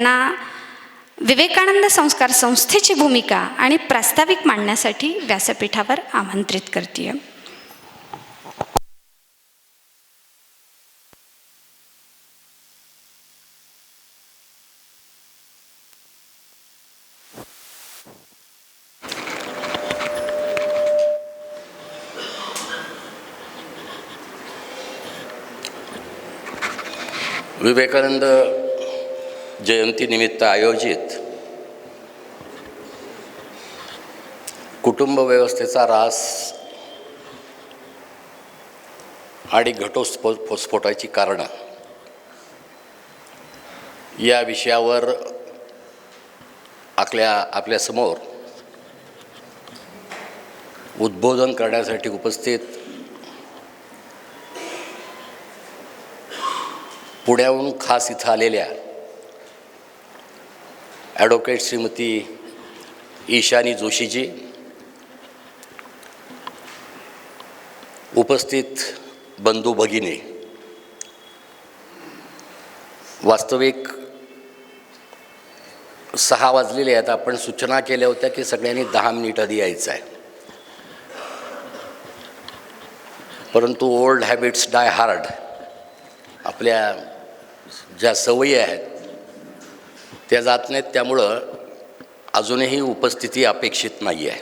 ना विवेकानंद संस्कार संस्थेची भूमिका आणि प्रास्ताविक मांडण्यासाठी व्यासपीठावर आमंत्रित करते विवेकानंद जयंतीनिमित्त आयोजित कुटुंब व्यवस्थेचा रास आणि घटोस्फो स्फोटाची कारणं. या विषयावर आपल्या आपल्यासमोर उद्बोधन करण्यासाठी उपस्थित पुण्याहून खास इथं आलेल्या ॲडव्होकेट श्रीमती ईशानी जोशीजी. उपस्थित बंधू भगिनी. वास्तविक सहा वाजलेले आहेत. आपण सूचना केल्या होत्या की सगळ्यांनी दहा मिनिट आधी यायचं आहे. परंतु ओल्ड हॅबिट्स डाय हार्ड आपल्या ज्या सवयी आहेत त्या जात नाहीत त्यामुळं अजूनही उपस्थिती अपेक्षित नाही आहे.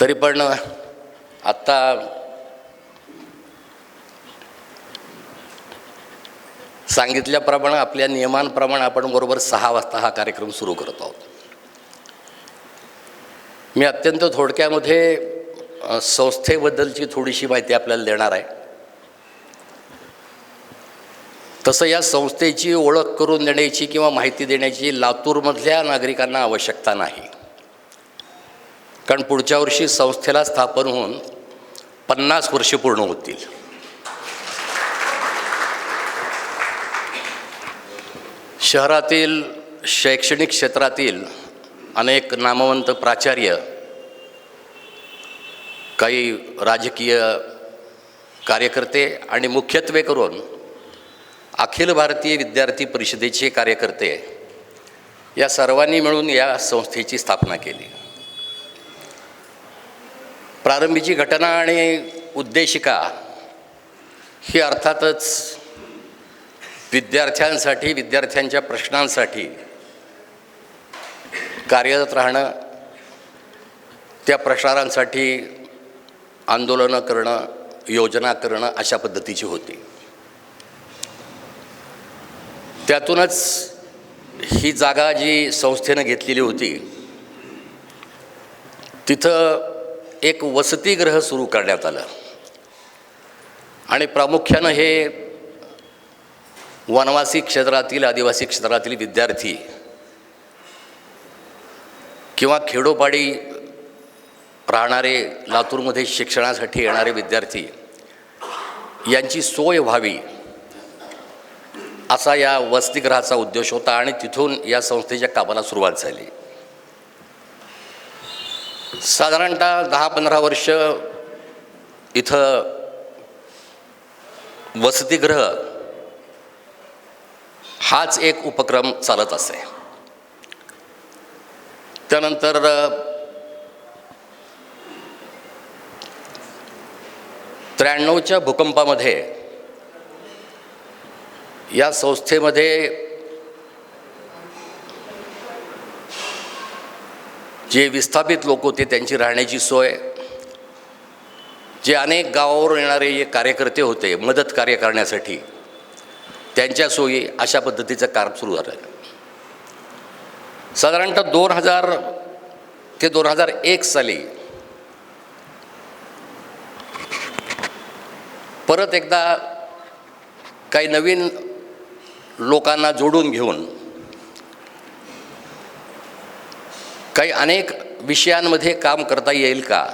तरी पण आत्ता सांगितल्याप्रमाणे आपल्या नियमांप्रमाणे आपण बरोबर सहा वाजता हा कार्यक्रम सुरू करत आहोत. मी अत्यंत थोडक्यामध्ये संस्थेबद्दलची थोडीशी माहिती आपल्याला देणार आहे. तसं या संस्थेची ओळख करून देण्याची किंवा माहिती देण्याची लातूरमधल्या नागरिकांना आवश्यकता नाही. कारण पुढच्या वर्षी संस्थेला स्थापन होऊन पन्नास वर्षे पूर्ण होतील. शहरातील शैक्षणिक क्षेत्रातील अनेक नामवंत प्राचार्य काही राजकीय कार्यकर्ते आणि मुख्यत्वे करून अखिल भारतीय विद्यार्थी परिषदेचे कार्यकर्ते या सर्वांनी मिळून या संस्थेची स्थापना केली. प्रारंभीची घटना आणि उद्देशिका ही अर्थातच विद्यार्थ्यांसाठी विद्यार्थ्यांच्या प्रश्नांसाठी कार्यरत राहणं त्या प्रश्नांसाठी आंदोलनं करणं योजना करणं अशा पद्धतीची होती. त्यातूनच ही जागा जी संस्थेनं घेतलेली होती तिथं एक वसतिगृह सुरू करण्यात आलं. आणि प्रामुख्यानं हे वनवासी क्षेत्रातील आदिवासी क्षेत्रातील विद्यार्थी किंवा खेडोपाडी राहणारे लातूरमध्ये शिक्षणासाठी येणारे विद्यार्थी यांची सोय व्हावी असा या वसतिगृहाचा उद्देश होता आणि तिथून या संस्थेच्या कामाला सुरुवात झाली. साधारणतः दहा पंधरा वर्ष इथं वसतिगृह हाच एक उपक्रम चालत असे. त्यानंतर त्र्याण्णवच्या भूकंपामध्ये या संस्थेमध्ये जे विस्थापित लोक होते त्यांची राहण्याची सोय जे अनेक गावावरून येणारे जे कार्यकर्ते होते मदत कार्य करण्यासाठी त्यांच्या सोयी अशा पद्धतीचं काम सुरू झालं. साधारणतः दोन हजार ते दोन हजार एक साली परत एकदा काही नवीन लोकांना जोडून घेऊन काही अनेक विषयांमध्ये काम करता येईल का?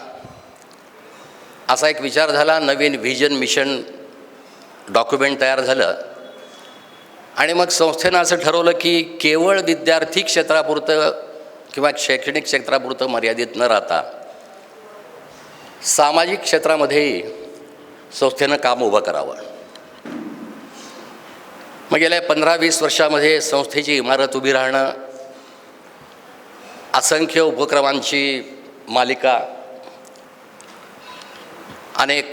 असा एक विचार झाला नवीन व्हिजन मिशन डॉक्युमेंट तयार झालं. आणि मग संस्थेनं असं ठरवलं की केवळ विद्यार्थी क्षेत्रापुरतं किंवा शैक्षणिक क्षेत्रापुरतं मर्यादित न राहता सामाजिक क्षेत्रामध्येही संस्थेनं काम उभं करावं. मग गेल्या पंधरा वीस वर्षामध्ये संस्थेची इमारत उभी राहणं असंख्य उपक्रमांची मालिका अनेक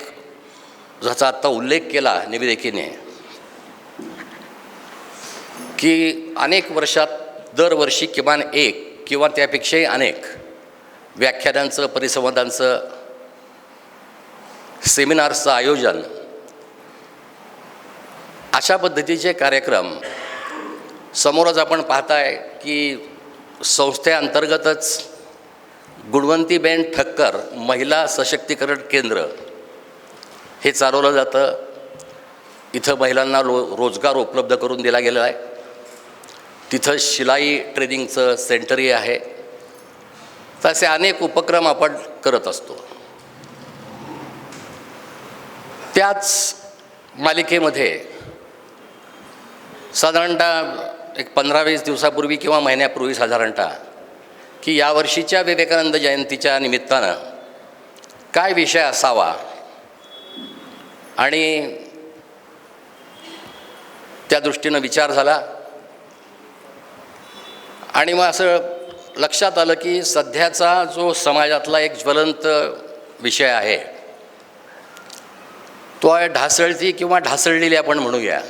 ज्याचा आत्ता उल्लेख केला निवेदिकेने की अनेक वर्षात दरवर्षी किमान एक किंवा त्यापेक्षाही अनेक व्याख्यानांचं परिसंवादांचं सेमिनार्सचं आयोजन अशा पद्धतीचे कार्यक्रम समोरच आपण पाहताय की संस्थेअंतर्गतच गुणवंतीबेन ठक्कर महिला सशक्तीकरण केंद्र हे चालवलं जातं. इथं महिलांना रो रोजगार उपलब्ध करून दिला गेला आहे. तिथं शिलाई ट्रेनिंगचं सेंटरही आहे. तर असे अनेक उपक्रम आपण करत असतो. त्याच मालिकेमध्ये साधारणतः एक पंधरा वीस दिवसापूर्वी किंवा महिन्यापूर्वी साधारणतः की यावर्षीच्या विवेकानंद जयंतीच्या निमित्तानं काय विषय असावा आणि त्या दृष्टीनं विचार झाला. आणि मग असं लक्षात आलं की सध्याचा जो समाजातला एक ज्वलंत विषय आहे तो आहे ढासळती किंवा ढासळलेली आपण म्हणूया.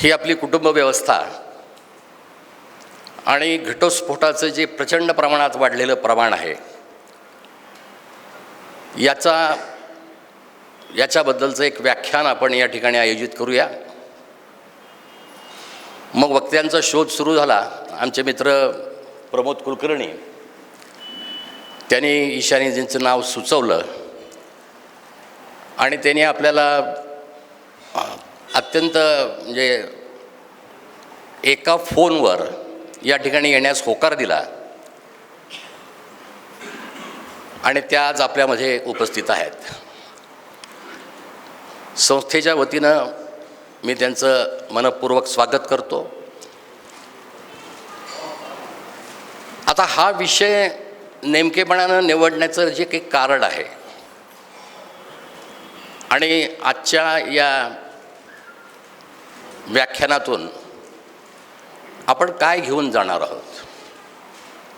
ही आपली कुटुंब व्यवस्था. आणि घटस्फोटाचं जे प्रचंड प्रमाणात वाढलेलं प्रमाण आहे याचा याच्याबद्दलचं एक व्याख्यान आपण या ठिकाणी आयोजित करूया. मग वक्त्यांचा शोध सुरू झाला. आमचे मित्र प्रमोद कुलकर्णी त्यांनी ईशानीजींचं नाव सुचवलं. आणि त्यांनी आपल्याला अत्यंत म्हणजे एका फोनवर या ठिकाणी येण्यास होकार दिला. आणि त्या आज आपल्यामध्ये उपस्थित आहेत. संस्थेच्या वतीनं मी त्यांचं मनपूर्वक स्वागत करतो. आता हा विषय नेमकेपणानं निवडण्याचं जे काही कारण आहे आणि आजच्या या व्याख्यानातून आपण काय घेऊन जाणार आहोत?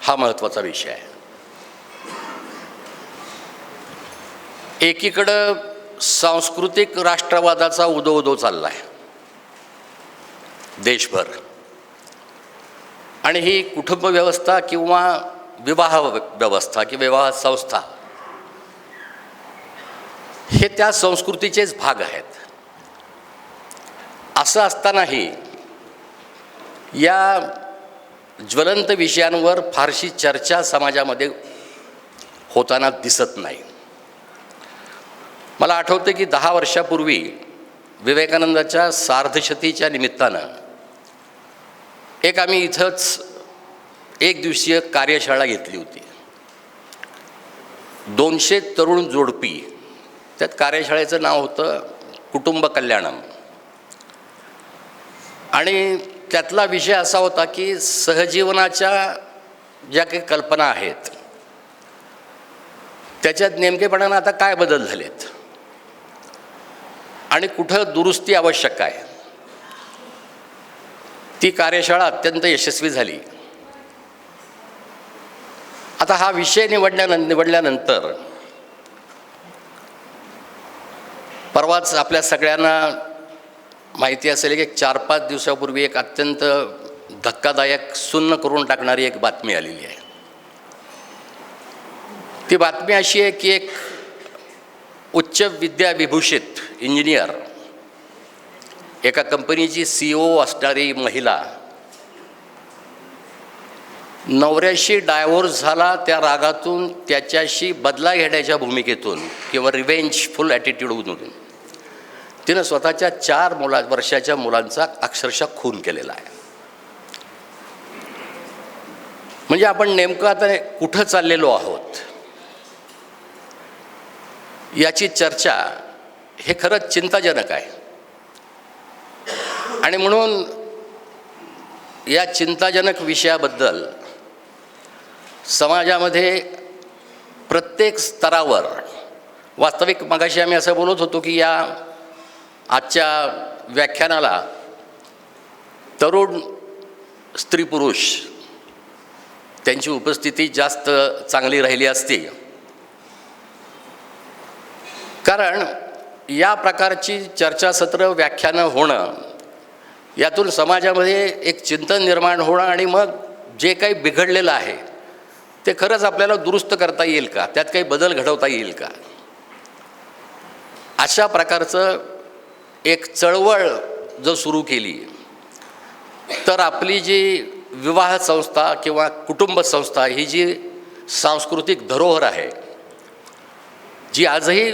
हा महत्त्वाचा विषय आहे. एकीकडं सांस्कृतिक राष्ट्रवादाचा उदो उदो चालला आहे देशभर. आणि ही कुटुंब व्यवस्था किंवा विवाह व्यवस्था किंवा विवाह संस्था हे त्या संस्कृतीचेच भाग आहेत. असं असतानाही या ज्वलंत विषयांवर फारशी चर्चा समाजामध्ये होताना दिसत नाही. मला आठवतं की दहा वर्षापूर्वी विवेकानंदाच्या सार्धशतीच्या निमित्तानं एक आम्ही इथंच एक दिवसीय कार्यशाळा घेतली होती. दोनशे तरुण जोडपी. त्यात कार्यशाळेचं नाव होतं कुटुंब कल्याणम. आणि त्यातला विषय असा होता की सहजीवनाच्या ज्या काही कल्पना आहेत त्याच्यात नेमकेपणानं आता काय बदल झालेत? आणि कुठं दुरुस्ती आवश्यक आहे? ती कार्यशाळा अत्यंत यशस्वी झाली. आता हा विषय निवडण्यान निवडल्यानंतर परवाच आपल्या सगळ्यांना माहिती असेल की एक चार पाच दिवसापूर्वी एक अत्यंत धक्कादायक सुन्न करून टाकणारी एक बातमी आलेली आहे. ती बातमी अशी आहे की एक उच्च विद्याविभूषित इंजिनियर एका कंपनीची सी ओ असणारी महिला नवऱ्याशी डायव्होर्स झाला त्या रागातून त्याच्याशी बदला घेण्याच्या भूमिकेतून किंवा रिवेंजफुल ॲटिट्यूडमधून तिनं स्वतःच्या चार मुला वर्षाच्या मुलांचा अक्षरशः खून केलेला आहे. म्हणजे आपण नेमकं आता कुठं चाललेलो आहोत? याची चर्चा हे खरंच चिंताजनक आहे. आणि म्हणून या चिंताजनक विषयाबद्दल समाजामध्ये प्रत्येक स्तरावर वास्तविक मगाशी आम्ही असं बोलत होतो की या आजच्या व्याख्यानाला तरुण स्त्री पुरुष त्यांची उपस्थिती जास्त चांगली राहिली असती. कारण या प्रकारची चर्चासत्र व्याख्यानं होणं यातून समाजामध्ये एक चिंतन निर्माण होणं आणि मग जे काही बिघडलेलं आहे ते खरंच आपल्याला दुरुस्त करता येईल का? त्यात काही बदल घडवता येईल का? अशा प्रकारचं एक चळवळ जर सुरू केली तर आपली जी विवाह संस्था किंवा कुटुंब संस्था ही जी सांस्कृतिक धरोहर आहे जी आजही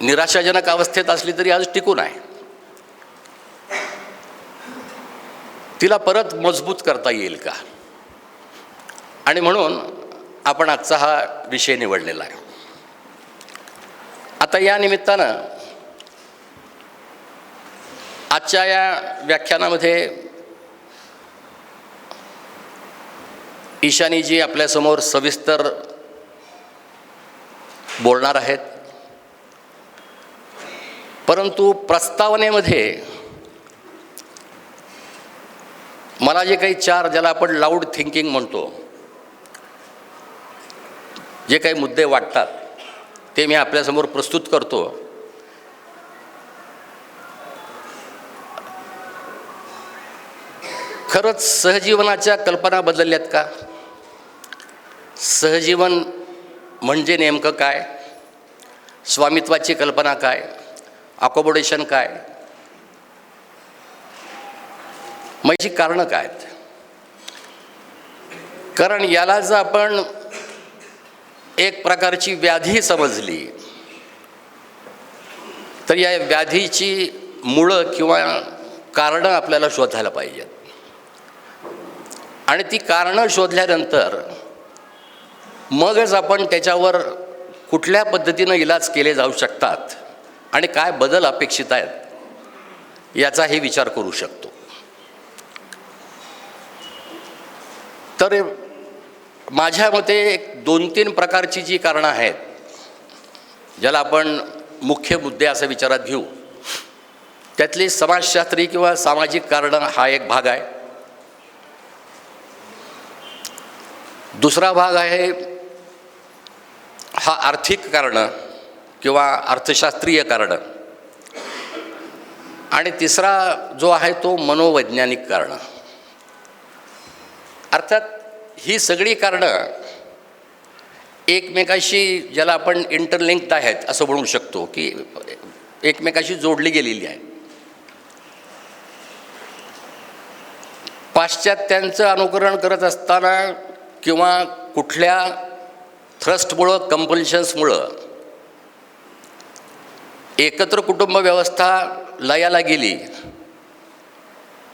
निराशाजनक अवस्थेत असली तरी आज टिकून आहे. तिला परत मजबूत करता येईल का? आणि म्हणून आपण आजचा हा विषय निवडलेला आहे. आता या निमित्तानं आजच्या या व्याख्यानामध्ये ईशानीजी आपल्यासमोर सविस्तर बोलणार आहेत. परंतु प्रस्तावनेमध्ये मला जे काही चार ज्याला आपण लाऊड थिंकिंग म्हणतो जे काही मुद्दे वाटतात ते मी आपल्यासमोर प्रस्तुत करतो. खरंच सहजीवनाच्या कल्पना बदलल्यात का? सहजीवन म्हणजे नेमकं काय? स्वामित्वाची कल्पना काय? अकोमोडेशन काय? मैची कारणं काय आहेत? कारण याला जर आपण एक प्रकारची व्याधी समजली तर या व्याधीची मुळं किंवा कारणं आपल्याला शोधायला पाहिजेत. आणि ती कारणं शोधल्यानंतर मगच आपण त्याच्यावर कुठल्या पद्धतीनं इलाज केले जाऊ शकतात आणि काय बदल अपेक्षित आहेत याचाही विचार करू शकतो. तर माझ्या मते एक दोन तीन प्रकारची जी कारणं आहेत ज्याला आपण मुख्य मुद्दे असं विचारात घेऊ. त्यातली समाजशास्त्री किंवा सामाजिक कारणं हा एक भाग आहे. दुसरा भाग आहे हा आर्थिक कारणं किंवा अर्थशास्त्रीय कारणं. आणि तिसरा जो आहे तो मनोवैज्ञानिक कारणं. अर्थात ही सगळी कारणं एकमेकाशी ज्याला आपण इंटरलिंक्ड आहेत असं म्हणू शकतो की एकमेकाशी जोडली गेलेली आहे. पाश्चात्यांचं अनुकरण करत असताना किंवा कुठल्या थ्रस्टमुळं कंपल्शन्समुळं एकत्र कुटुंब व्यवस्था लयाला गेली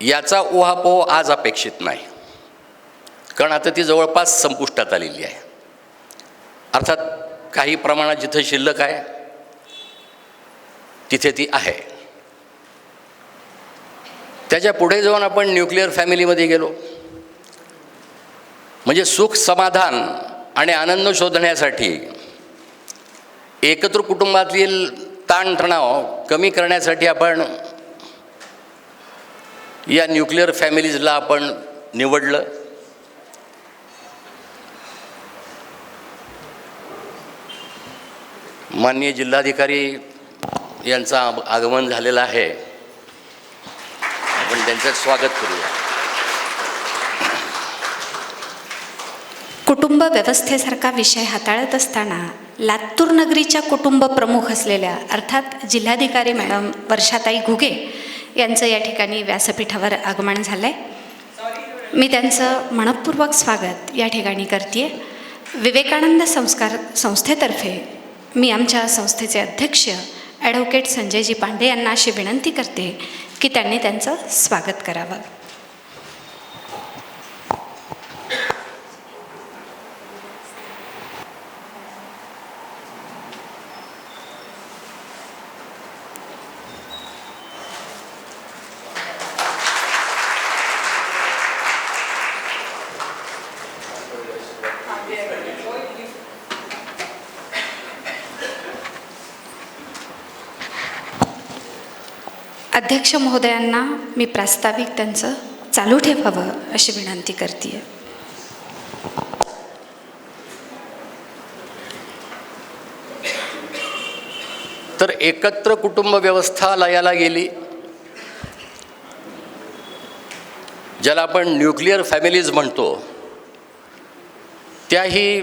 याचा उहापोह आज अपेक्षित नाही. कारण आता ती जवळपास संपुष्टात आलेली आहे. अर्थात काही प्रमाणात जिथं शिल्लक आहे तिथे ती आहे. त्याच्या पुढे जाऊन आपण न्यूक्लिअर फॅमिलीमध्ये गेलो. म्हणजे सुख समाधान आणि आनंद शोधण्यासाठी एकत्र कुटुंबातील ताणतणाव कमी करण्यासाठी आपण या न्यूक्लिअर फॅमिलीजला आपण निवडलं. माननीय जिल्हाधिकारी यांचं आगमन झालेलं आहे. आपण त्यांचं स्वागत करूया. कुटुंब व्यवस्थेसारखा विषय हाताळत असताना लातूर नगरीच्या कुटुंब प्रमुख असलेल्या अर्थात जिल्हाधिकारी मॅडम वर्षाताई घुगे यांचं या ठिकाणी व्यासपीठावर आगमन झालं आहे मी त्यांचं मनपूर्वक स्वागत या ठिकाणी करते विवेकानंद संस्कार संस्थेतर्फे मी आमच्या संस्थेचे अध्यक्ष ॲडव्होकेट संजयजी पांडे यांना अशी विनंती करते की त्यांनी त्यांचं स्वागत करावं. अध्यक्ष महोदयांना मी प्रास्ताविक त्यांचं चालू ठेवावं अशी विनंती करते तर एकत्र कुटुंब व्यवस्था लयाला गेली. ज्याला आपण न्यूक्लिअर फॅमिलीज म्हणतो त्याही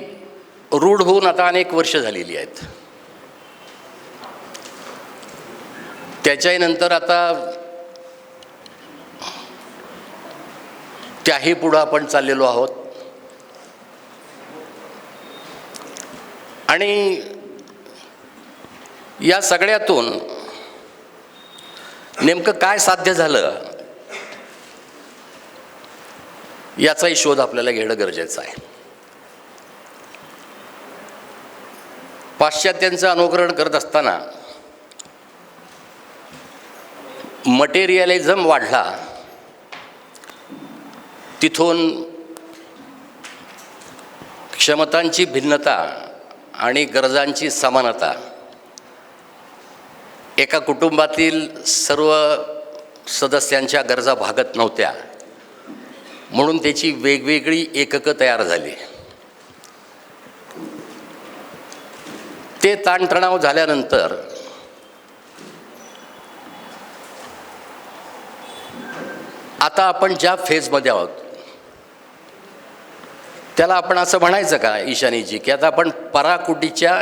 रूढ होऊन आता अनेक वर्ष झालेली आहेत. त्याच्याही नंतर आता त्याही पुढं आपण चाललेलो आहोत. आणि या सगळ्यातून नेमकं काय साध्य झालं याचाही शोध आपल्याला घेणं गरजेचं आहे. पाश्चात्यांचं अनुकरण करत असताना मटेरियलिझम वाढला तिथून क्षमतांची भिन्नता आणि गरजांची समानता एका कुटुंबातील सर्व सदस्यांच्या गरजा भागत नव्हत्या म्हणून त्याची वेगवेगळी एककं तयार झाली. ते ताणतणाव झाल्यानंतर आता आपण ज्या फेजमध्ये आहोत त्याला आपण असं म्हणायचं का ईशानीजी की आता आपण पराकुटीच्या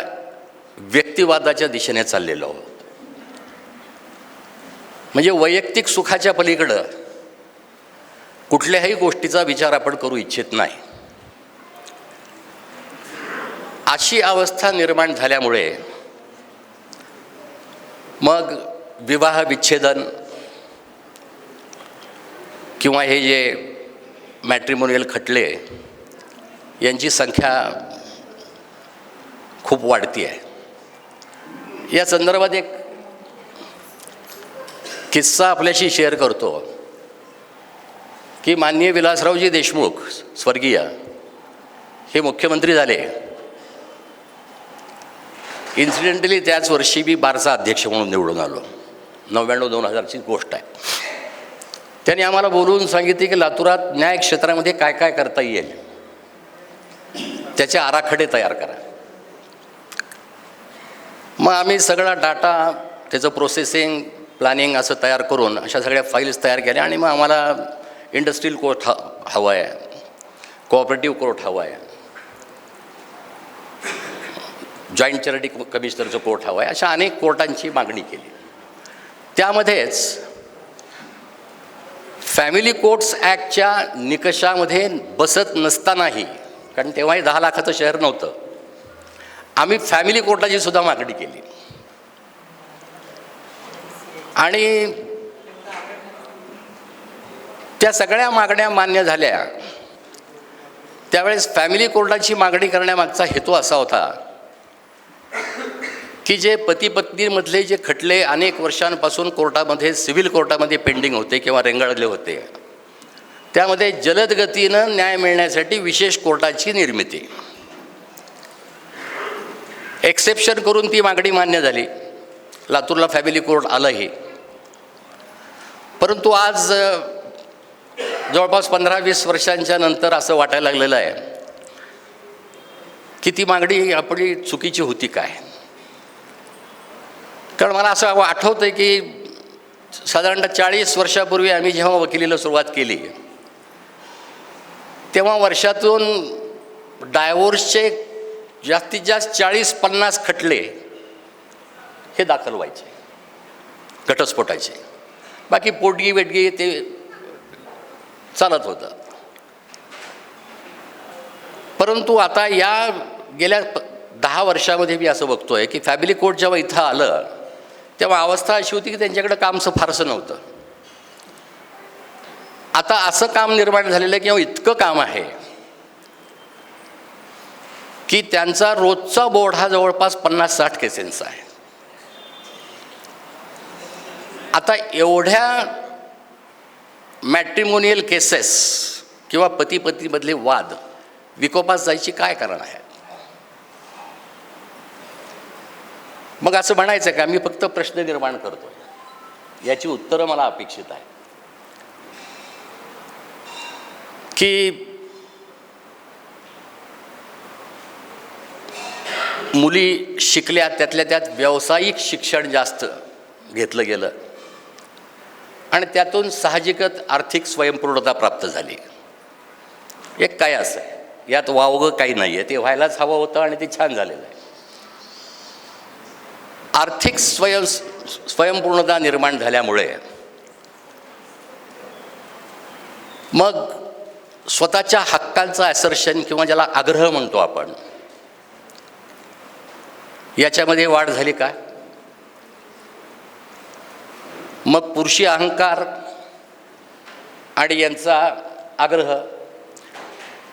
व्यक्तिवादाच्या दिशेने चाललेलो आहोत. म्हणजे वैयक्तिक सुखाच्या पलीकडं कुठल्याही गोष्टीचा विचार आपण करू इच्छित नाही. अशी अवस्था निर्माण झाल्यामुळे मग विवाह विच्छेदन किंवा हे जे मॅट्रिमोनियल खटले यांची संख्या खूप वाढती आहे या संदर्भात एक किस्सा आपल्याशी शेअर करतो. की माननीय विलासरावजी देशमुख स्वर्गीय हे मुख्यमंत्री झाले. इन्सिडेंटली त्याच वर्षी मी बारचा अध्यक्ष म्हणून निवडून आलो. नव्याण्णव दोन हजारची गोष्ट आहे. त्यांनी आम्हाला बोलवून सांगितले की लातूरात न्याय क्षेत्रामध्ये काय काय करता येईल? त्याचे आराखडे तयार करा. मग आम्ही सगळा डाटा त्याचं प्रोसेसिंग प्लॅनिंग असं तयार करून अशा सगळ्या फाईल्स तयार केल्या आणि मग आम्हाला इंडस्ट्रीयल कोर्ट हा हवा आहे कोऑपरेटिव्ह कोर्ट हवा आहे जॉईंट चॅरिटी कमिशनरचं कोर्ट हवं आहे अशा अनेक कोर्टांची मागणी केली. त्यामध्येच फॅमिली कोर्ट्स ॲक्टच्या निकषामध्ये बसत नसतानाही कारण तेव्हाही दहा लाखाचं शहर नव्हतं आम्ही फॅमिली कोर्टाची सुद्धा मागणी केली. आणि त्या सगळ्या मागण्या मान्य झाल्या. त्यावेळेस फॅमिली कोर्टाची मागणी करण्यामागचा हेतू असा होता की जे पती पत्नीमधले जे खटले अनेक वर्षांपासून कोर्टामध्ये सिव्हिल कोर्टामध्ये पेंडिंग होते किंवा रेंगाळले होते त्यामध्ये जलद गतीनं न्याय मिळण्यासाठी विशेष कोर्टाची निर्मिती. एक्सेप्शन करून ती मागणी मान्य झाली. लातूरला फॅमिली कोर्ट आलंही. परंतु आज जवळपास पंधरा वीस वर्षांच्या नंतर असं वाटायला लागलेलं आहे की ती मागणी आपली चुकीची होती काय? कारण मला असं आठवतं आहे की साधारणतः चाळीस वर्षापूर्वी आम्ही जेव्हा वकिलीला सुरुवात केली तेव्हा वर्षातून डायव्होर्सचे जास्तीत जास्त चाळीस पन्नास खटले हे दाखल व्हायचे घटस्फोटाचे. बाकी पोटगी वेटगी ते चालत होतं. परंतु आता या गेल्या दहा वर्षामध्ये मी असं बघतोय की फॅमिली कोर्ट जेव्हा इथं आलं तेव्हा अवस्था अशी होती की त्यांच्याकडे कामचं फारसं नव्हतं. आता असं काम निर्माण झालेलं आहे किंवा इतकं काम आहे की त्यांचा रोजचा बोर्ड हा जवळपास पन्नास साठ केसेंचा आहे. आता एवढ्या मॅट्रिमोनियल केसेस किंवा पती पत्नीमधले वाद विकोपास जायची काय कारण आहे? मग असं म्हणायचं का मी फक्त प्रश्न निर्माण करतो. याची उत्तरं मला अपेक्षित आहे. की मुली शिकल्या त्यातल्या त्यात व्यावसायिक शिक्षण जास्त घेतलं गेलं. आणि त्यातून साहजिकच आर्थिक स्वयंपूर्णता प्राप्त झाली. एक काय असं? आहे यात वावगं काही नाही आहे ते व्हायलाच हवं होतं आणि ते छान झालेलं आहे. आर्थिक स्वयं स्वयंपूर्णता निर्माण झाल्यामुळे मग स्वतःच्या हक्कांचं ॲसर्शन किंवा ज्याला आग्रह म्हणतो आपण याच्यामध्ये वाढ झाली का? मग पुरुषी अहंकार आणि यांचा आग्रह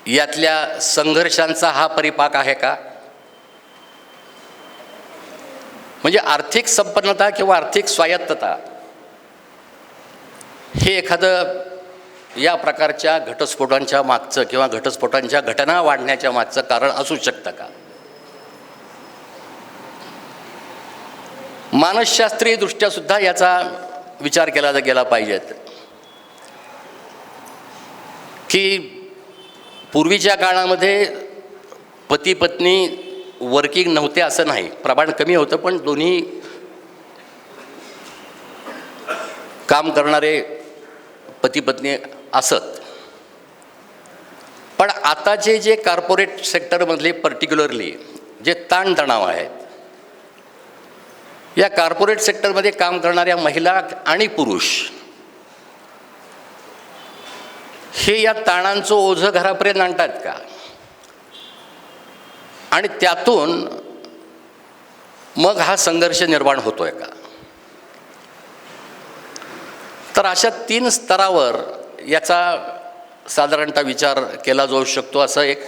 यातल्या संघर्षांचा हा परिपाक आहे का? म्हणजे आर्थिक संपन्नता किंवा आर्थिक स्वायत्तता हे एखादं या प्रकारच्या घटस्फोटांच्या मागचं किंवा घटस्फोटांच्या घटना वाढण्याच्या मागचं कारण असू शकतं का? मानसशास्त्रीय दृष्ट्या सुद्धा याचा विचार केला गेला पाहिजेत. की पूर्वीच्या काळामध्ये पती पत्नी वर्किंग नव्हते असं नाही. प्रमाण कमी होतं पण दोन्ही काम करणारे पती पत्नी असत. पण आताचे जे कॉर्पोरेट सेक्टरमधले पर्टिक्युलरली जे ताणतणाव आहेत या कॉर्पोरेट सेक्टरमध्ये काम करणाऱ्या महिला आणि पुरुष हे या ताणांचं ओझं घरापर्यंत आणतात का? आणि त्यातून मग हा संघर्ष निर्माण होतो आहे का? तर अशा तीन स्तरावर याचा साधारणतः विचार केला जाऊ शकतो असं एक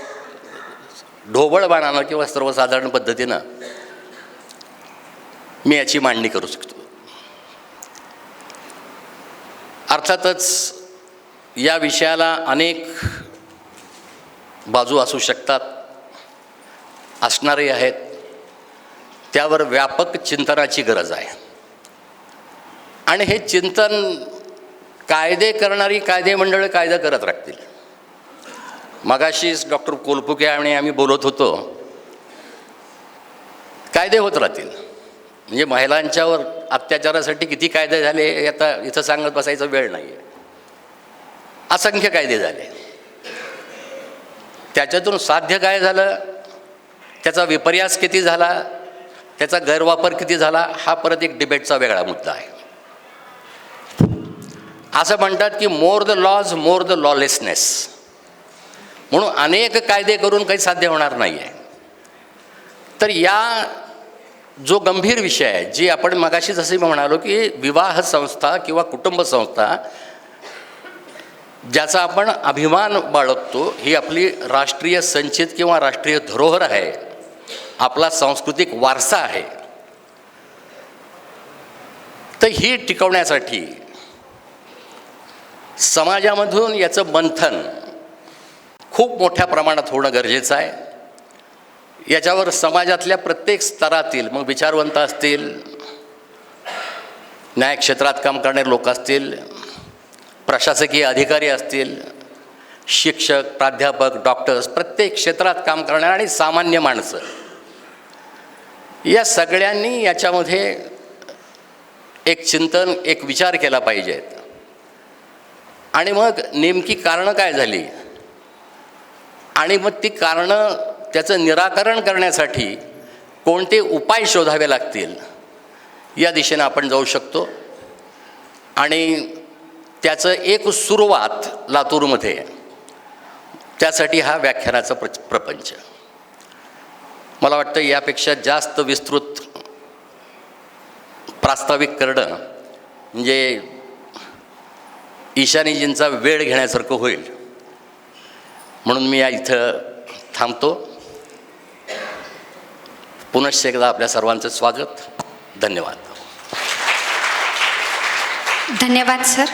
ढोबळबाणानं किंवा सर्वसाधारण पद्धतीनं मी याची मांडणी करू शकतो. अर्थातच या विषयाला अनेक बाजू असू शकतात. असणारे आहेत. त्यावर व्यापक चिंतनाची गरज आहे. आणि हे चिंतन कायदे करणारी कायदे मंडळं कायदा करत राहतील. मगाशीच डॉक्टर कोलपुके आणि आम्ही बोलत होतो. कायदे होत राहतील. म्हणजे महिलांच्यावर अत्याचारासाठी किती कायदे झाले हे आता इथं सांगत बसायचा वेळ नाही आहे असंख्य कायदे झाले. त्याच्यातून साध्य काय झालं? त्याचा विपर्यास किती झाला? त्याचा गैरवापर किती झाला? हा परत एक डिबेटचा वेगळा मुद्दा आहे. असं म्हणतात की more the laws more the lawlessness म्हणून अनेक कायदे करून काही साध्य होणार नाही आहे तर या जो गंभीर विषय आहे जी आपण मगाशी जसे म्हणालो की विवाह संस्था किंवा कुटुंब संस्था ज्याचा आपण अभिमान बाळगतो ही आपली राष्ट्रीय संचित किंवा राष्ट्रीय धरोहर आहे. आपला सांस्कृतिक वारसा आहे. तर ही टिकवण्यासाठी समाजामधून याचं मंथन खूप मोठ्या प्रमाणात होणं गरजेचं आहे. याच्यावर समाजातल्या प्रत्येक स्तरातील मग विचारवंत असतील न्याय क्षेत्रात काम करणारे लोक असतील प्रशासकीय अधिकारी असतील शिक्षक प्राध्यापक डॉक्टर्स प्रत्येक क्षेत्रात काम करणारे आणि सामान्य माणसं. या सगळ्यांनी याच्यामध्ये एक चिंतन एक विचार केला पाहिजेत आणि मग नेमकी कारणं काय झाली? आणि मग ती कारणं त्याचं निराकरण करण्यासाठी कोणते उपाय शोधावे लागतील? या दिशेनं आपण जाऊ शकतो. आणि त्याचं एक सुरुवात लातूरमध्ये. त्यासाठी हा व्याख्यानाचा प्र प्रपंच. मला वाटतं यापेक्षा जास्त विस्तृत प्रास्ताविक करणं म्हणजे ईशानीजींचा वेळ घेण्यासारखं होईल. म्हणून मी या इथं थांबतो. पुनश्च एकदा आपल्या सर्वांचं स्वागत. धन्यवाद. धन्यवाद सर.